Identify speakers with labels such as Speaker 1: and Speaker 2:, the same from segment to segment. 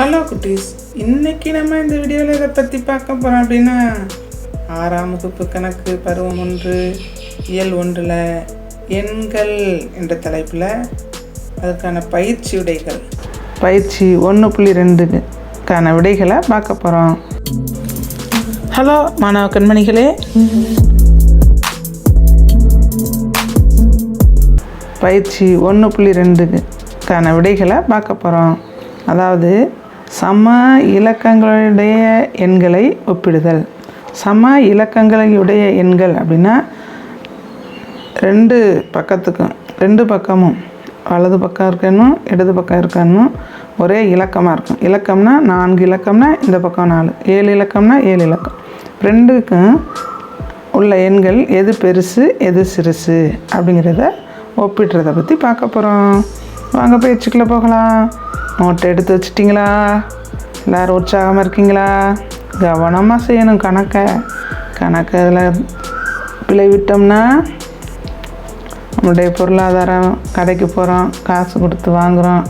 Speaker 1: Hello குட்டீஸ். இன்னைக்கு நம்ம இந்த வீடியோவில் இதை பற்றி பார்க்க போகிறோம் அப்படின்னா ஆறாம் வகுப்பு கணக்கு பருவம் ஒன்று இயல் ஒன்றில் எண்கள் என்ற தலைப்பில் அதுக்கான பயிற்சி விடைகள். பயிற்சி ஒன்று புள்ளி ரெண்டுக்கான விடைகளை பார்க்க போகிறோம் ஹலோ மாணவ கண்மணிகளே. பயிற்சி ஒன்று புள்ளி ரெண்டுக்கான விடைகளை பார்க்க போகிறோம் அதாவது சம இலக்கங்களுடைய எண்களை ஒப்பிடுதல். சம இலக்கங்களுடைய எண்கள் அப்படின்னா ரெண்டு பக்கத்துக்கும் ரெண்டு பக்கமும். வலது பக்கம் இருக்கணும் இடது பக்கம் இருக்கணும் ஒரே இலக்கமாக இருக்கும். இலக்கம்னா நான்கு இலக்கம்னா இந்த பக்கம் நாலு ஏழு இலக்கம்னா ஏழு இலக்கம். ரெண்டுக்கும் உள்ள எண்கள் எது பெருசு எது சிறுசு அப்படிங்கிறத ஒப்பிடுறத பற்றி பார்க்க போகிறோம் வாங்க பேச்சுக்குள்ளே போகலாம். நோட்டை எடுத்து வச்சிட்டிங்களா? எல்லோரும் உற்சாகமாக இருக்கீங்களா? கவனமாக செய்யணும் கணக்கை. கணக்கு அதில் பிழை விட்டோம்னா நம்மளுடைய பொருளாதாரம் கடைக்கு போகிறோம் காசு கொடுத்து வாங்குகிறோம்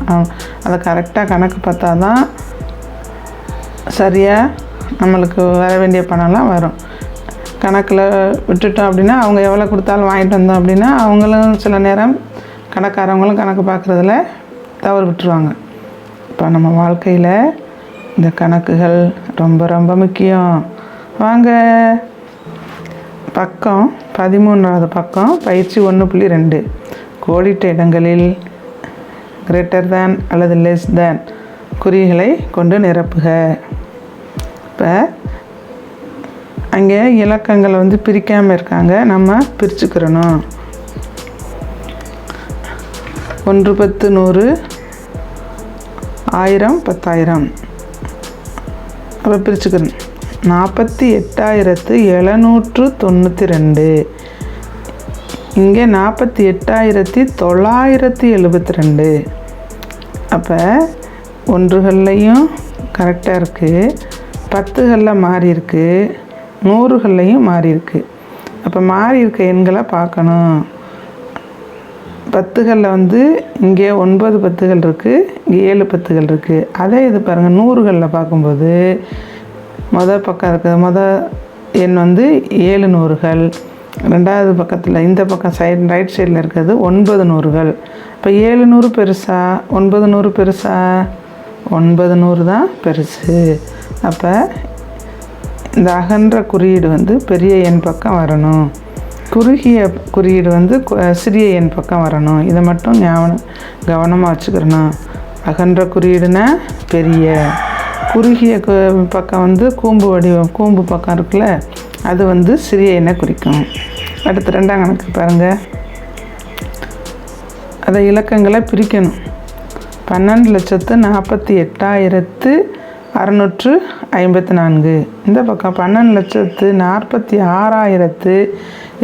Speaker 1: அதை கரெக்டாக கணக்கு பார்த்தா தான் சரியாக நம்மளுக்கு வர வேண்டிய பணம்லாம் வரும். கணக்கில் விட்டுட்டோம் அப்படின்னா அவங்க எவ்வளோ கொடுத்தாலும் வாங்கிட்டு வந்தோம் அப்படின்னா அவங்களும் சில நேரம் கணக்காரவங்களும் கணக்கு பார்க்குறதுல தவறு விட்டுருவாங்க. இப்போ நம்ம வாழ்க்கையில் இந்த கணக்குகள் ரொம்ப ரொம்ப முக்கியம். வாங்க. பக்கம் பதிமூணாவது பக்கம் பயிற்சி ஒன்று புள்ளி ரெண்டு. கோடிட்ட இடங்களில் கிரேட்டர் தேன் அல்லது லெஸ் தேன் குறிகளை கொண்டு நிரப்புக. இப்போ அங்கே இலக்கங்களை வந்து பிரிக்காமல் இருக்காங்க. நம்ம பிரிச்சுக்கிறணும். ஒன்று பத்து நூறு ஆயிரம் பத்தாயிரம். அப்போ பிரிச்சுக்கிறேன் நாற்பத்தி எட்டாயிரத்து எழுநூற்று தொண்ணூற்றி ரெண்டு இங்கே நாற்பத்தி எட்டாயிரத்தி தொள்ளாயிரத்தி எழுபத்தி ரெண்டு அப்போ ஒன்றுகள்லையும் கரெக்டாக இருக்குது பத்துகளில் மாறி இருக்குது நூறுகள்லையும் மாறியிருக்கு. அப்போ மாறி இருக்க எண்களை பார்க்கணும். பத்துகளில் வந்து இங்கே ஒன்பது பத்துகள் இருக்குது இங்கே ஏழு பத்துகள் இருக்குது அதே இது பாருங்கள் நூறுகளில் பார்க்கும்போது மொதல் பக்கம் இருக்குது மொதல் எண் வந்து ஏழு நூறுகள். ரெண்டாவது பக்கத்தில் இந்த பக்கம் சைடு ரைட் சைடில் இருக்கிறது ஒன்பது நூறுகள். இப்போ ஏழு நூறு பெருசா ஒன்பது நூறு பெருசா? ஒன்பது நூறு தான் பெருசு. அப்போ இந்த அகன்ற குறியீடு வந்து பெரிய எண் பக்கம் வரணும். குறுகிய குறியீடு வந்து சிறிய எண் பக்கம் வரணும். இதை மட்டும் ஞாபகம் கவனமாக வச்சுக்கிறணும். அகன்ற குறியீடுனா பெரிய. குறுகிய பக்கம் வந்து கூம்பு வடிவம் கூம்பு பக்கம் இருக்குல்ல அது வந்து சிறிய எண்ணை குறிக்கும். அடுத்து ரெண்டாம் கணக்கு பாருங்கள் அதை இலக்கங்களை பிரிக்கணும். பன்னெண்டு லட்சத்து நாற்பத்தி எட்டாயிரத்து அறநூற்று ஐம்பத்தி நான்கு. இந்த பக்கம் பன்னெண்டு லட்சத்து நாற்பத்தி ஆறாயிரத்து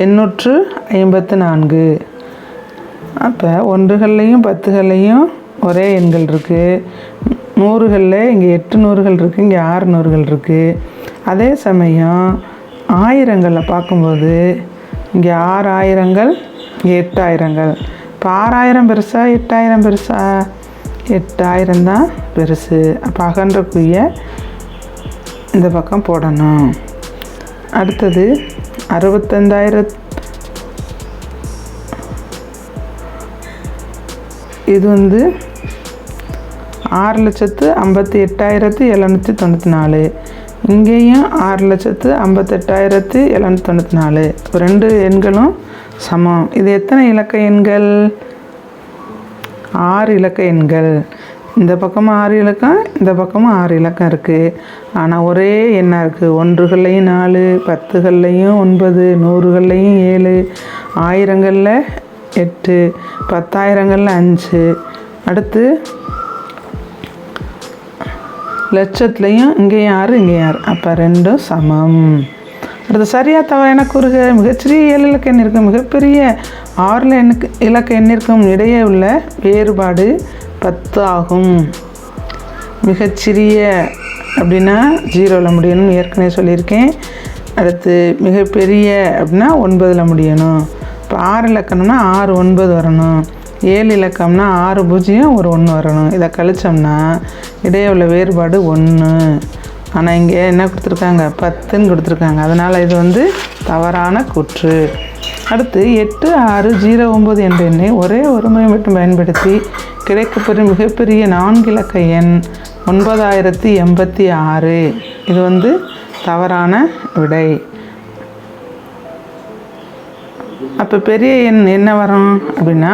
Speaker 1: எண்ணூற்று ஐம்பத்து நான்கு. அப்போ ஒன்றுகள்லையும் பத்துகள்லையும் ஒரே எண்கள் இருக்குது நூறுகளில் இங்கே எட்டு நூறுகள் இருக்குது இங்கே ஆறு நூறுகள் இருக்குது அதே சமயம் ஆயிரங்களில் பார்க்கும்போது இங்கே ஆறு ஆயிரங்கள் இங்கே எட்டாயிரங்கள் இப்போ ஆறாயிரம் பெருசா எட்டாயிரம் பெருசா? எட்டாயிரம் தான் பெருசு. அப்போ அகன்ற குய்ய இந்த பக்கம் போடணும். அடுத்தது அறுபத்தஞ்சாயிரத் இது வந்து ஆறு லட்சத்து ஐம்பத்தி எட்டாயிரத்து எழுநூற்றி தொண்ணூற்றி நாலு. இங்கேயும் ஆறு லட்சத்து ஐம்பத்தெட்டாயிரத்து எழுநூற்றி தொண்ணூற்றி நாலு. ரெண்டு எண்களும் சமம். இது எத்தனை இலக்க எண்கள்? ஆறு இலக்க எண்கள். இந்த பக்கமும் ஆறு இலக்கம் இந்த பக்கமும் ஆறு இலக்கம் இருக்குது ஆனால் ஒரே எண்ணாக இருக்குது ஒன்றுகள்லையும் நாலு பத்துகள்லையும் ஒன்பது நூறுகள்லையும் ஏழு ஆயிரங்களில் எட்டு பத்தாயிரங்களில் அஞ்சு. அடுத்து லட்சத்துலேயும் இங்கேயும் ஆறு இங்கேயும் ஆறு. அப்போ ரெண்டும் சமம். அடுத்து சரியாக தவறான கூறுக. மிகச்சிறிய ஏழு இலக்க எண் இருக்கும் மிகப்பெரிய ஆறில் எண்ணுக்கு இலக்க எண்ணிற்கும் இடையே உள்ள வேறுபாடு பத்து ஆகும் மிகச்சிறிய அப்படின்னா ஜீரோவில் முடியணும்னு ஏற்கனவே சொல்லியிருக்கேன். அடுத்து மிகப்பெரிய அப்படின்னா ஒன்பதில் முடியணும். இப்போ ஆறு இலக்கணம்னா ஆறு ஒன்பது வரணும். ஏழு இலக்கம்னா ஆறு பூஜ்ஜியம் ஒரு ஒன்று வரணும். இதை கழிச்சோம்னா இடையே உள்ள வேறுபாடு ஒன்று ஆனால் இங்கே என்ன கொடுத்துருக்காங்க? பத்துன்னு கொடுத்துருக்காங்க. அதனால் இது வந்து தவறான கூற்று. அடுத்து எட்டு ஆறு ஜீரோ ஒம்பது என்ற எண்ணை ஒரே ஒருமுறை மட்டும் பயன்படுத்தி கிடைக்கப்பெறும் மிகப்பெரிய நான்கு இலக்க எண் ஒன்பதாயிரத்தி எண்பத்தி ஆறு. இது வந்து தவறான விடை. அப்போ பெரிய எண் என்ன வரும் அப்படின்னா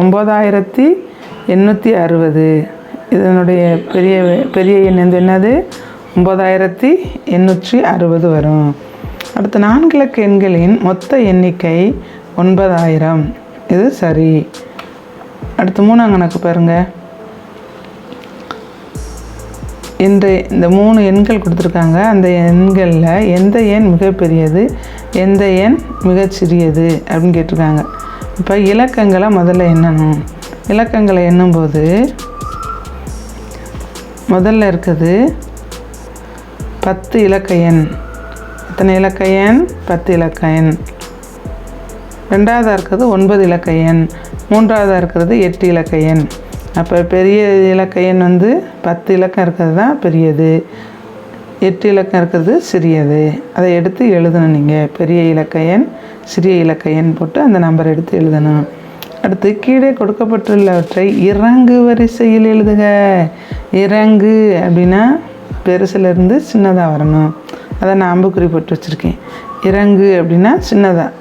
Speaker 1: ஒம்பதாயிரத்தி எண்ணூற்றி அறுபது. இதனுடைய பெரிய பெரிய எண் வந்து என்னது? ஒம்பதாயிரத்தி எண்ணூற்றி அறுபது வரும். அடுத்த நான்கு இலக்க எண்களின் மொத்த எண்ணிக்கை ஒன்பதாயிரம். இது சரி. அடுத்து மூணாம் கணக்கு பாருங்கள் இந்த இந்த மூணு எண்கள் கொடுத்துருக்காங்க. அந்த எண்களில் எந்த எண் மிகப்பெரியது? எந்த எண் மிகச்சிறியது அப்படின்னு கேட்டிருக்காங்க. இப்போ இலக்கங்களை முதல்ல எண்ணணும். இலக்கங்களை எண்ணும்போது முதல்ல இருக்குது பத்து இலக்க எண். எத்தனை இலக்க எண்? பத்து இலக்க எண். ரெண்டாவதாக இருக்கிறது ஒன்பது இலக்க எண். மூன்றாவதாக இருக்கிறது எட்டு இலக்க எண். அப்போ பெரிய இலக்க எண் வந்து பத்து இலக்கம் இருக்கிறது தான் பெரியது. எட்டு இலக்கம் இருக்கிறது சிறியது. அதை எடுத்து எழுதணும் நீங்கள் பெரிய இலக்க எண் சிறிய இலக்க எண் போட்டு அந்த நம்பரை எடுத்து எழுதணும். அடுத்து கீழே கொடுக்கப்பட்டுள்ளவற்றை இறங்கு வரிசையில் எழுதுக. இறங்கு அப்படின்னா பெருசுலேருந்து சின்னதாக வரணும். அதை நான் அம்புக்குறி போட்டு வச்சுருக்கேன். இறங்கு அப்படின்னா சின்னதாக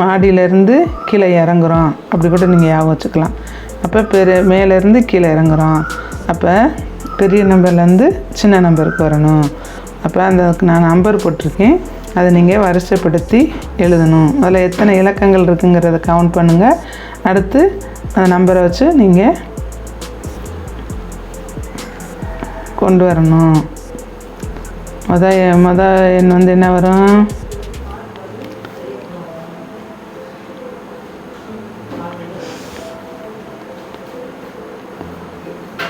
Speaker 1: மாடியிலேருந்து கீழே இறங்குறோம். அப்படி கூட நீங்கள் ஞாபகம் வச்சுக்கலாம். அப்போ பெரு மேலேருந்து கீழே இறங்குறோம். அப்போ பெரிய நம்பர்லேருந்து சின்ன நம்பருக்கு வரணும். அப்போ அந்த நான் நம்பர் போட்டிருக்கேன். அதை நீங்கள் வரிசைப்படுத்தி எழுதணும். அதில் எத்தனை இலக்கங்கள் இருக்குங்கிறத கவுண்ட் பண்ணுங்கள் அடுத்து அந்த நம்பரை வச்சு நீங்கள் கொண்டு வரணும். மொத மொத எண் வந்து என்ன வரும்?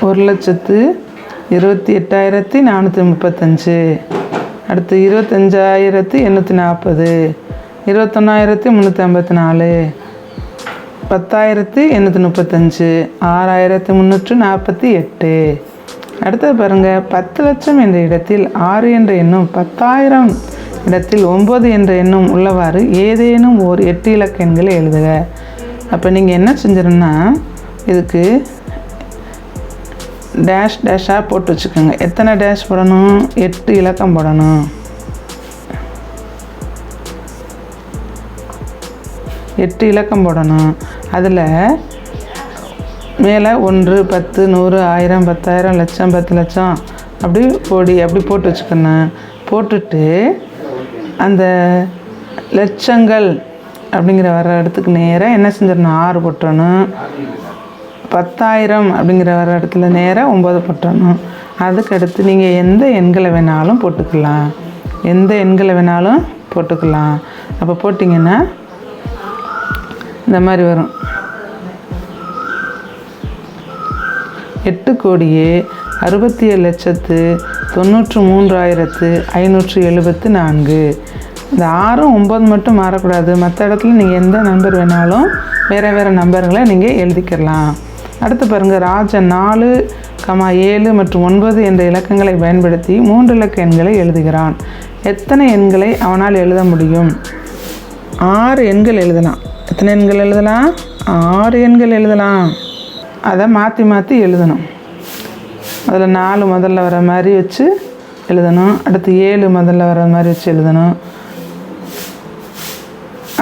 Speaker 1: ஒரு லட்சத்து இருபத்தி எட்டாயிரத்தி நானூற்றி முப்பத்தஞ்சு. அடுத்து இருபத்தஞ்சாயிரத்தி எண்ணூற்றி நாற்பது இருபத்தொன்னாயிரத்தி முந்நூற்றி ஐம்பத்தி நாலு. பத்தாயிரத்தி எண்ணூற்றி முப்பத்தஞ்சு. ஆறாயிரத்தி முந்நூற்று நாற்பத்தி எட்டு. அடுத்தது பாருங்கள் பத்து லட்சம் என்ற இடத்தில் ஆறு என்ற எண்ணும் பத்தாயிரம் இடத்தில் ஒம்பது என்ற எண்ணும் உள்ளவாறு ஏதேனும் ஓர் எட்டு இலக்க எண்களை எழுதுக. அப்போ நீங்கள் என்ன செஞ்சிடணும்னா இதுக்கு டேஷ் டேஷாக போட்டு வச்சுக்கோங்க. எத்தனை டேஷ் போடணும்? எட்டு இலக்கம் போடணும். எட்டு இலக்கம் போடணும். அதில் மேலே ஒன்று பத்து நூறு ஆயிரம் பத்தாயிரம் லட்சம் பத்து லட்சம். அப்படி போடி அப்படி போட்டு வச்சுக்கணும் போட்டுட்டு அந்த லட்சங்கள் அப்படிங்கிற வர இடத்துக்கு நேராக என்ன செஞ்சிடணும்? ஆறு போட்டணும் பத்தாயிரம் அப்படிங்கிற வர இடத்துல நேராக ஒம்பது போட்டணும் அதுக்கடுத்து நீங்கள் எந்த எண்களை வேணாலும் போட்டுக்கலாம். எந்த எண்களை வேணாலும் போட்டுக்கலாம். அப்போ போட்டிங்கன்னா இந்த மாதிரி வரும். எட்டு கோடியே அறுபத்தி ஏழு லட்சத்து தொண்ணூற்று மூன்றாயிரத்து ஐநூற்று எழுபத்து நான்கு. இந்த ஆறும் ஒம்பது மட்டும் மாறக்கூடாது. மற்ற இடத்துல நீங்கள் எந்த நம்பர் வேணாலும் வேறு வேறு நம்பர்களை நீங்கள் எழுதிக்கலாம். அடுத்து பாருங்கள் ராஜன் நாலு கமா ஏழு மற்றும் ஒன்பது என்ற இலக்கங்களை பயன்படுத்தி மூன்று இலக்க எண்களை எழுதுகிறான். எத்தனை எண்களை அவனால் எழுத முடியும்? ஆறு எண்கள் எழுதலாம். எத்தனை எண்கள் எழுதலாம்? ஆறு எண்கள் எழுதலாம். அதை மாற்றி மாற்றி எழுதணும். அதில் நாலு முதல்ல வர மாதிரி வச்சு எழுதணும். அடுத்து ஏழு முதல்ல வர மாதிரி வச்சு எழுதணும்.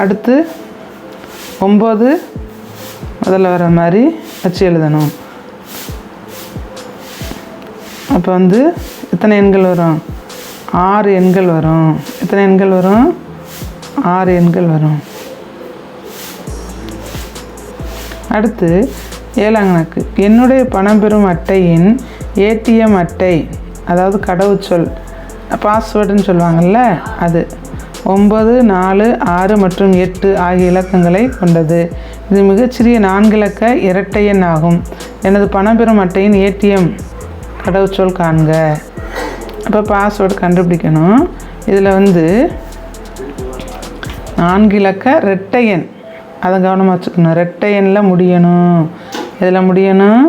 Speaker 1: அடுத்து ஒம்பது முதல்ல வர மாதிரி வச்சு எழுதணும். அப்போ வந்து எத்தனை எண்கள் வரும்? ஆறு எண்கள் வரும். எத்தனை எண்கள் வரும்? ஆறு எண்கள் வரும். அடுத்து ஏழாம் கணக்கு. என்னுடைய பணம் பெறும் அட்டையின் ஏடிஎம் அட்டை அதாவது கடவுச்சொல் பாஸ்வேர்டுன்னு சொல்லுவாங்கள்ல அது. ஒம்பது நாலு ஆறு மற்றும் எட்டு ஆகிய இலக்கங்களை கொண்டது. இது மிகச்சிறிய நான்கு இலக்க இரட்டை எண் ஆகும். எனது பணம் பெறும் அட்டையின் ஏடிஎம் கடவுச்சொல் காண்க. அப்போ பாஸ்வேர்டு கண்டுபிடிக்கணும். இதில் வந்து நான்கு இலக்க இரட்டை எண். அதை கவனமாக வச்சுக்கணும். ரெட்டை எண்ணில் முடியணும். இதில் முடியணும்?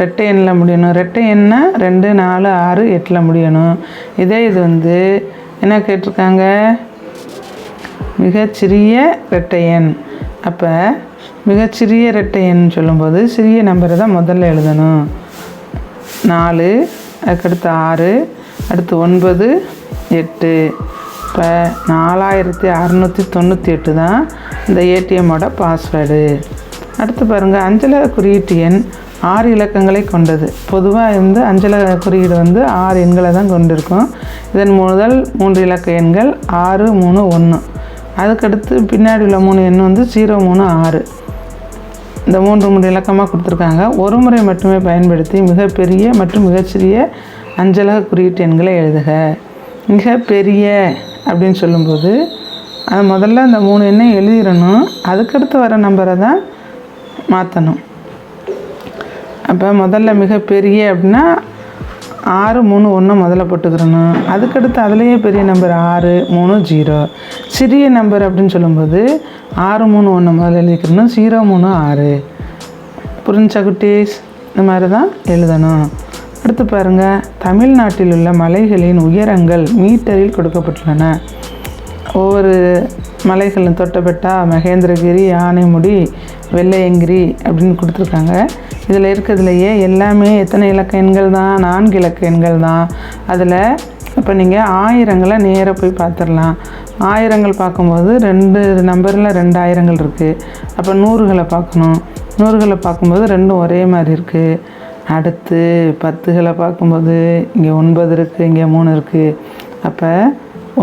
Speaker 1: ரெட்டை எண்ணில் முடியணும். ரெட்டை எண்ணை ரெண்டு நாலு ஆறு எட்டில் முடியணும். இதே இது வந்து என்ன கேட்டிருக்காங்க? மிகச்சிறிய ரெட்டை எண். அப்போ மிகச்சிறிய ரெட்டை எண் சொல்லும்போது சிறிய நம்பரை தான் முதல்ல எழுதணும். நாலு அதுக்கடுத்து ஆறு அடுத்து ஒன்பது எட்டு. இப்போ நாலாயிரத்தி அறநூற்றி தொண்ணூற்றி எட்டு தான் இந்த ஏடிஎம்மோட பாஸ்வேர்டு அடுத்து பாருங்கள் அஞ்சலக குறியீட்டு எண் ஆறு இலக்கங்களை கொண்டது. பொதுவாக வந்து அஞ்சலக குறியீடு வந்து ஆறு எண்களை தான் கொண்டிருக்கும். இதன் முதல் மூன்று இலக்க எண்கள் ஆறு மூணு ஒன்று அதுக்கடுத்து பின்னாடி உள்ள மூணு எண் வந்து ஜீரோ மூணு ஆறு. இந்த மூன்று மூன்று இலக்கமாக கொடுத்துருக்காங்க. ஒரு முறை மட்டுமே பயன்படுத்தி மிகப்பெரிய மற்றும் மிகச்சிறிய அஞ்சலக குறியீட்டு எண்களை எழுதுக. மிகப்பெரிய அப்படின்னு சொல்லும்போது அது முதல்ல அந்த மூணு எண்ணை எழுதிடணும். அதுக்கடுத்து வர நம்பரை தான் மாற்றணும் அப்போ முதல்ல மிகப்பெரிய அப்படின்னா ஆறு மூணு ஒன்று முதல்ல போட்டுக்கிறணும். அதுக்கடுத்து அதுலேயே பெரிய நம்பர் ஆறு மூணு ஜீரோ சிறிய நம்பர் அப்படின்னு சொல்லும்போது ஆறு மூணு ஒன்று முதல்ல எழுதிக்கணும். ஜீரோ மூணு ஆறு. புரிஞ்சா குட்டீஸ்? இந்த மாதிரி தான் எழுதணும். அடுத்து பாருங்கள் தமிழ்நாட்டில் உள்ள மலைகளின் உயரங்கள் மீட்டரில் கொடுக்கப்பட்டுள்ளன. ஒவ்வொரு மலைகளும் தொட்டப்பட்டா மகேந்திரகிரி ஆனைமுடி வெள்ளையங்கிரி அப்படின்னு கொடுத்துருக்காங்க. இதில் இருக்கிறதுலையே எல்லாமே எத்தனை இலக்க எண்கள் தான்? நான்கு இலக்க எண்கள் தான். அதில் இப்போ நீங்கள் ஆயிரங்களை நேராக போய் பார்த்துடலாம் ஆயிரங்கள் பார்க்கும்போது ரெண்டு நம்பரில் ரெண்டு ஆயிரங்கள் இருக்குது அப்போ நூறுகளை பார்க்கணும். நூறுகளை பார்க்கும்போது ரெண்டும் ஒரே மாதிரி இருக்குது அடுத்து பத்துகளை பார்க்கும்போது இங்கே ஒன்பது இருக்குது இங்கே மூணு இருக்குது அப்போ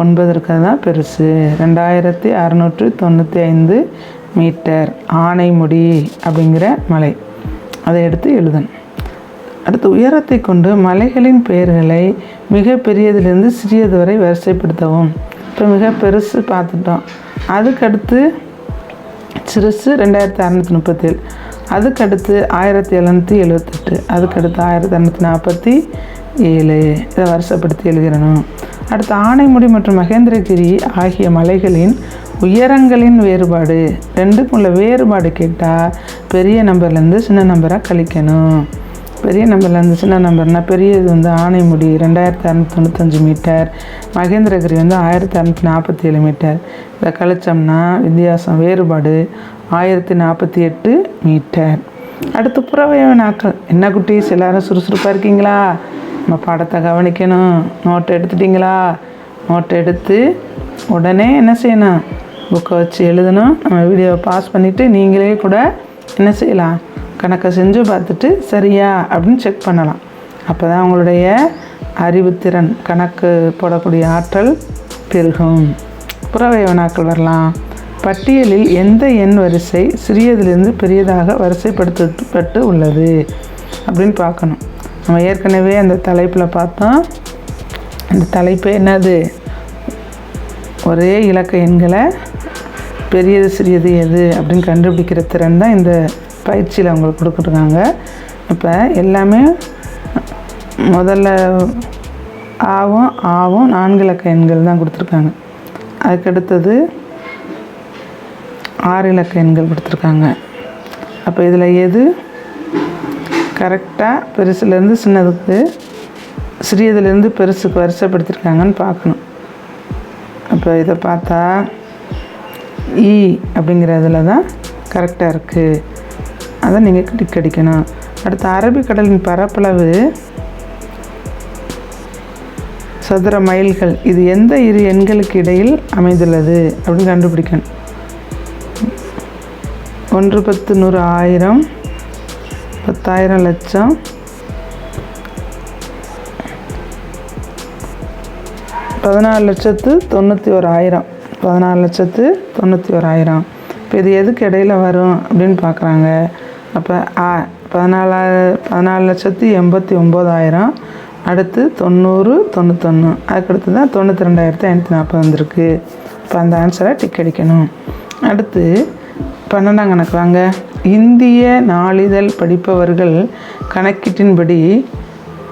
Speaker 1: ஒன்பது இருக்கிறது தான் பெருசு. ரெண்டாயிரத்தி அறநூற்றி தொண்ணூற்றி ஐந்து மீட்டர் ஆனைமுடி அப்படிங்கிற மலை. அதை எடுத்து எழுதணும். அடுத்து உயரத்தை கொண்டு மலைகளின் பெயர்களை மிக பெரியதிலிருந்து சிறியது வரை வரிசைப்படுத்தவும். இப்போ மிக பெருசு பார்த்துட்டோம். அதுக்கடுத்து சிறுசு ரெண்டாயிரத்தி அறநூற்றி முப்பத்தேழு. அதுக்கடுத்து ஆயிரத்தி எழுநூற்றி எழுவத்தெட்டு. அதுக்கடுத்து ஆயிரத்தி அறநூற்றி நாற்பத்தி ஏழு. இதை வருஷப்படுத்தி எழுதிடணும். அடுத்து ஆனைமுடி மற்றும் மகேந்திரகிரி ஆகிய மலைகளின் உயரங்களின் வேறுபாடு. ரெண்டுக்கும் உள்ள வேறுபாடு கேட்டால் பெரிய நம்பர்லேருந்து சின்ன நம்பராக கழிக்கணும். பெரிய நம்பர்லேருந்து சின்ன நம்பர்னால் பெரியது வந்து ஆனைமுடி ரெண்டாயிரத்தி அறநூற்றி தொண்ணூத்தஞ்சு மீட்டர். மகேந்திரகிரி வந்து ஆயிரத்தி அறநூற்றி நாற்பத்தி ஏழு மீட்டர். இதை கழிச்சோம்னா வித்தியாசம் வேறுபாடு ஆயிரத்தி நாற்பத்தி எட்டு மீட்டர். அடுத்து புறவய நாட்கள் என்ன குட்டீஸ் எல்லாரும் சுறுசுறுப்பாக இருக்கீங்களா? நம்ம பாடத்தை கவனிக்கணும். நோட்டை எடுத்துட்டிங்களா? நோட்டை எடுத்து உடனே என்ன செய்யணும்? புக்கை வச்சு எழுதணும் நம்ம வீடியோவை பாஸ் பண்ணிவிட்டு நீங்களே கூட என்ன செய்யலாம்? கணக்கை செஞ்சு பார்த்துட்டு சரியா? அப்படின்னு செக் பண்ணலாம். அப்போ தான் உங்களுடைய அறிவுத்திறன் கணக்கு போடக்கூடிய ஆற்றல் பெருகும். புறவைவனாக்கள் வரலாம். பட்டியலில் எந்த எண் வரிசை சிறியதிலிருந்து பெரியதாக வரிசைப்படுத்தப்பட்டு உள்ளது? அப்படின்னு பார்க்கணும். நம்ம ஏற்கனவே அந்த தலைப்பில் பார்த்தோம் அந்த தலைப்பு என்னது? ஒரே இலக்க எண்களை பெரியது சிறியது எது அப்படின்னு கண்டுபிடிக்கிற திறன் தான் இந்த பயிற்சியில் அவங்களுக்கு கொடுத்துருக்காங்க. இப்போ எல்லாமே முதல்ல ஆவும் ஆவும் நான்கு இலக்க எண்கள் தான் கொடுத்துருக்காங்க. அதுக்கடுத்தது ஆறு இலக்க எண்கள் கொடுத்துருக்காங்க. அப்போ இதில் எது? கரெக்டாக பெருசுலேருந்து சின்னதுக்கு சிறியதுலேருந்து பெருசுக்கு வரிசைப்படுத்திருக்காங்கன்னு பார்க்கணும். அப்போ இதை பார்த்தா இ அப்படிங்கிறதுல தான் கரெக்டாக இருக்குது அதை நீங்கள் டிக் அடிக்கணும். அடுத்து அரபிக்கடலின் பரப்பளவு சதுர மைல்கள். இது எந்த இரு எண்களுக்கு இடையில் அமைந்துள்ளது அப்படின்னு கண்டுபிடிக்கணும். ஒன்று பத்து நூறு ஆயிரம் பத்தாயிரம் லட்சம். பதினாலு லட்சத்து தொண்ணூற்றி ஒரு ஆயிரம் பதினாலு லட்சத்து தொண்ணூற்றி ஓராயிரம். இப்போ இது எதுக்கு இடையில வரும் அப்படின்னு பார்க்குறாங்க அப்போ ஆ பதினாலா பதினாலு லட்சத்து எண்பத்தி ஒம்போதாயிரம். அடுத்து தொண்ணூறு தொண்ணூத்தொன்று அதுக்கடுத்து தான் தொண்ணூற்றி ரெண்டாயிரத்து ஐநூற்றி நாற்பது வந்திருக்கு. இப்போ அந்த ஆன்சரை டிக் அடிக்கணும். அடுத்து பன்னெண்டாம் கணக்கு வாங்க. இந்திய நாளிதழ் படிப்பவர்கள் கணக்கீட்டின்படி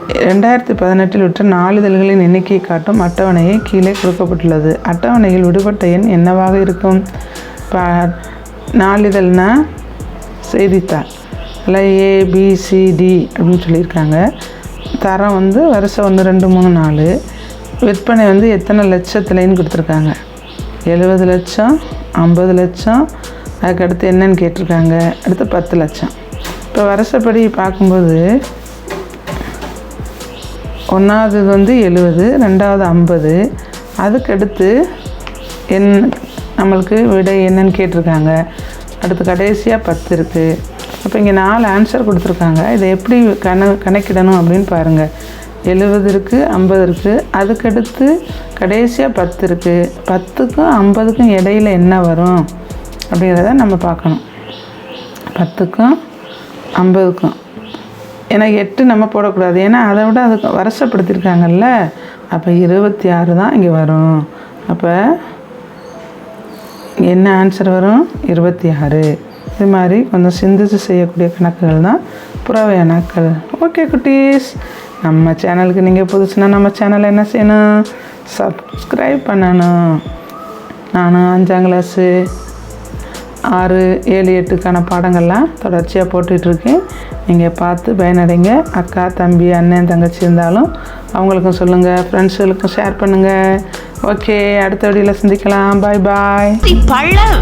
Speaker 1: ரெண்டாயிரத்தி பதினெட்டில் விட்ட நாளிதழ்களின் எண்ணிக்கையை காட்டும் அட்டவணையை கீழே கொடுக்கப்பட்டுள்ளது. அட்டவணையில் விடுபட்ட எண் என்னவாக இருக்கும்? ப நாளிதழ்னா செய்தித்தாள். அதில் ஏபிசிடி அப்படின்னு சொல்லியிருக்காங்க. தரம் வந்து வருஷம் ஒன்று ரெண்டு மூணு நாலு. விற்பனை வந்து எத்தனை லட்சத்துலேன்னு கொடுத்துருக்காங்க. எழுபது லட்சம் ஐம்பது லட்சம் அதுக்கடுத்து என்னன்னு கேட்டிருக்காங்க. அடுத்து பத்து லட்சம். இப்போ வருஷப்படி பார்க்கும்போது ஒன்றாவது வந்து எழுபது ரெண்டாவது ஐம்பது. அதுக்கடுத்து என் நம்மளுக்கு விடை என்னன்னு கேட்டிருக்காங்க. அடுத்து கடைசியாக பத்து இருக்குது அப்போ இங்கே நாலு ஆன்சர் கொடுத்துருக்காங்க. இதை எப்படி கண கணக்கிடணும் அப்படின்னு பாருங்கள் எழுபது இருக்குது ஐம்பது இருக்குது அதுக்கடுத்து கடைசியாக பத்து இருக்குது பத்துக்கும் ஐம்பதுக்கும் இடையில என்ன வரும்? அப்படிங்கிறத நம்ம பார்க்கணும். பத்துக்கும் ஐம்பதுக்கும். ஏன்னா எட்டு நம்ம போடக்கூடாது. ஏன்னா அதை விட அது வருஷப்படுத்தியிருக்காங்கல்ல. அப்போ இருபத்தி ஆறு தான் இங்கே வரும். அப்போ என்ன ஆன்சர் வரும்? இருபத்தி ஆறு இது மாதிரி கொஞ்சம் சிந்திச்சு செய்யக்கூடிய கணக்குகள் தான் புறவை ஓகே குட்டீஸ். நம்ம சேனலுக்கு நீங்கள் புதுசுனா நம்ம சேனலை என்ன செய்யணும்? சப்ஸ்கிரைப் பண்ணணும். நானும் அஞ்சாம் கிளாஸு ஆறு ஏழு எட்டுக்கான பாடங்கள்லாம் தொடர்ச்சியாக போட்டுட்ருக்கேன் நீங்கள் பார்த்து பயனடைங்க. அக்கா தம்பி அண்ணன் தங்கச்சி இருந்தாலும் அவங்களுக்கும் சொல்லுங்கள் ஃப்ரெண்ட்ஸுகளுக்கும் ஷேர் பண்ணுங்கள் ஓகே அடுத்த வழியில் சந்திக்கலாம். பாய் பாய்
Speaker 2: பழம்